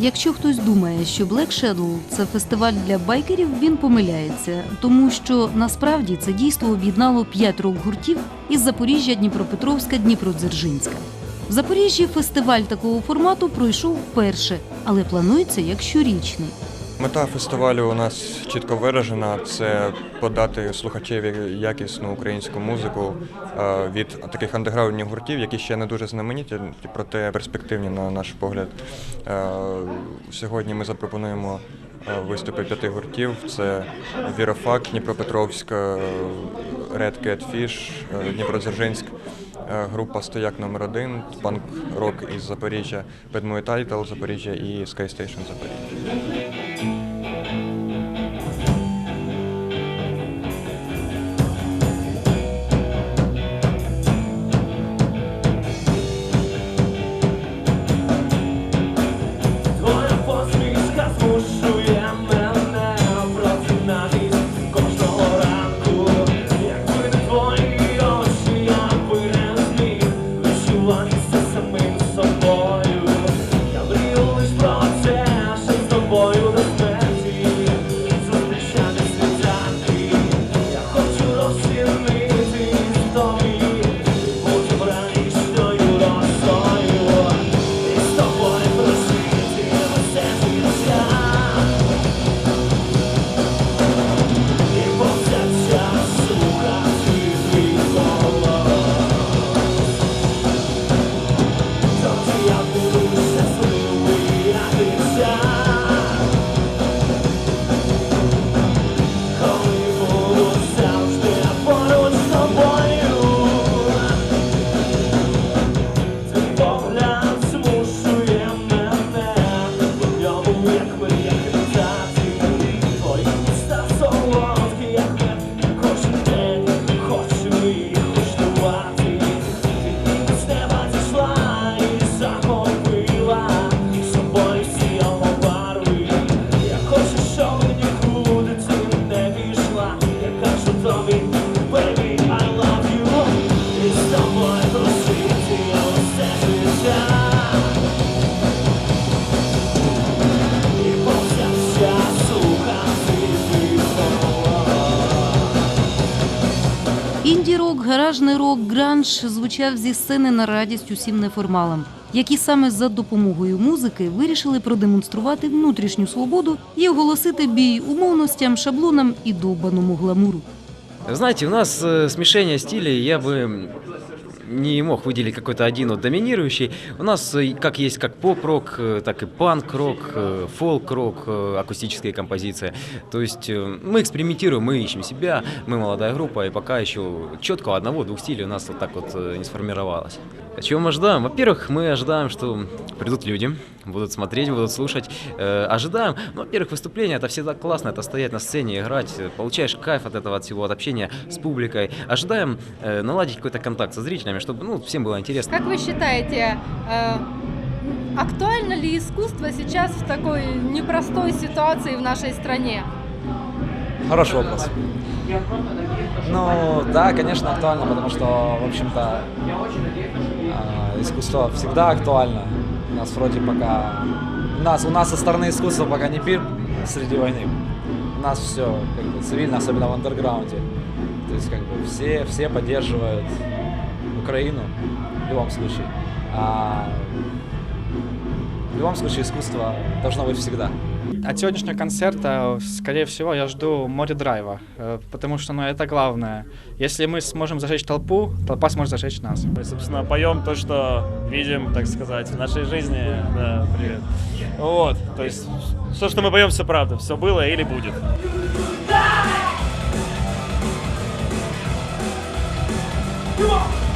Якщо хтось думає, що Black Shadow – це фестиваль для байкерів, він помиляється, тому що насправді це дійство об'єднало п'ять рок-гуртів із Запоріжжя, Дніпропетровська, Дніпродзержинська. В Запоріжжі фестиваль такого формату пройшов вперше, але планується як щорічний. Мета фестивалю у нас чітко виражена: це подати слухачеві якісну українську музику е, від таких андеграундних гуртів, які ще не дуже знамениті, проте перспективні на наш погляд. Е, Сьогодні ми запропонуємо е, виступи п'яти гуртів: це Вірофак, Дніпропетровська, Red Cat Fish, Дніпродзержинськ. Група Стояк номер 1 панк-рок із Запоріжжя, Bad Title Запоріжжя і Sky Запоріжжя. Thank you. boyunu liquid Інді-рок, гаражний рок, гранж звучав зі сцени на радість усім неформалам, які саме за допомогою музики вирішили продемонструвати внутрішню свободу і оголосити бій умовностям, шаблонам і довбаному гламуру. Знаете, у нас смішення смешение стилей, я бы не мог выделить какой-то один вот доминирующий. У нас э, как есть как поп-рок, э, так и панк-рок, э, фолк-рок, акустическая композиция. То есть мы экспериментируем, мы ищем себя, мы молодая группа, и пока еще четкого одного-двух стилей у нас вот так вот не сформировалось. Чего мы ожидаем? Во-первых, мы ожидаем, что придут люди, будут смотреть, будут слушать. Э, ожидаем, ну, во-первых, выступление это всегда классно, это стоять на сцене, играть, получаешь кайф от этого от всего, от общения с публикой. Ожидаем э, наладить какой-то контакт со зрителями, чтобы ну, всем было интересно. Как вы считаете, э, актуально ли искусство сейчас в такой непростой ситуации в нашей стране? Хороший вопрос. Ну, да, конечно, актуально, потому что, в общем-то, а, искусство всегда актуально. У нас вроде пока... У нас, у нас со стороны искусства пока не пир среди войны. У нас все как бы цивильно, особенно в андерграунде. То есть как бы все, все поддерживают Украину в любом случае. А в любом случае искусство должно быть всегда. От сегодняшнего концерта, скорее всего, я жду море драйва, э, потому что ну, это главное. Если мы сможем зажечь толпу, толпа сможет зажечь нас. Мы, собственно, поем то, что видим, так сказать, в нашей жизни. Да, привет. Вот, то есть, все, что мы поем, все правда. Все было или будет.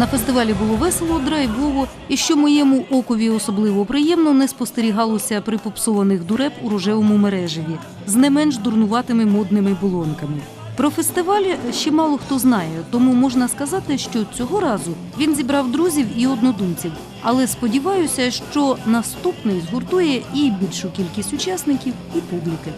На фестивалі було весело, драйвово, і що моєму окові особливо приємно не спостерігалося припопсованих дуреб у рожевому мережеві з не менш дурнуватими модними болонками. Про фестиваль ще мало хто знає, тому можна сказати, що цього разу він зібрав друзів і однодумців. Але сподіваюся, що наступний згуртує і більшу кількість учасників, і публіки.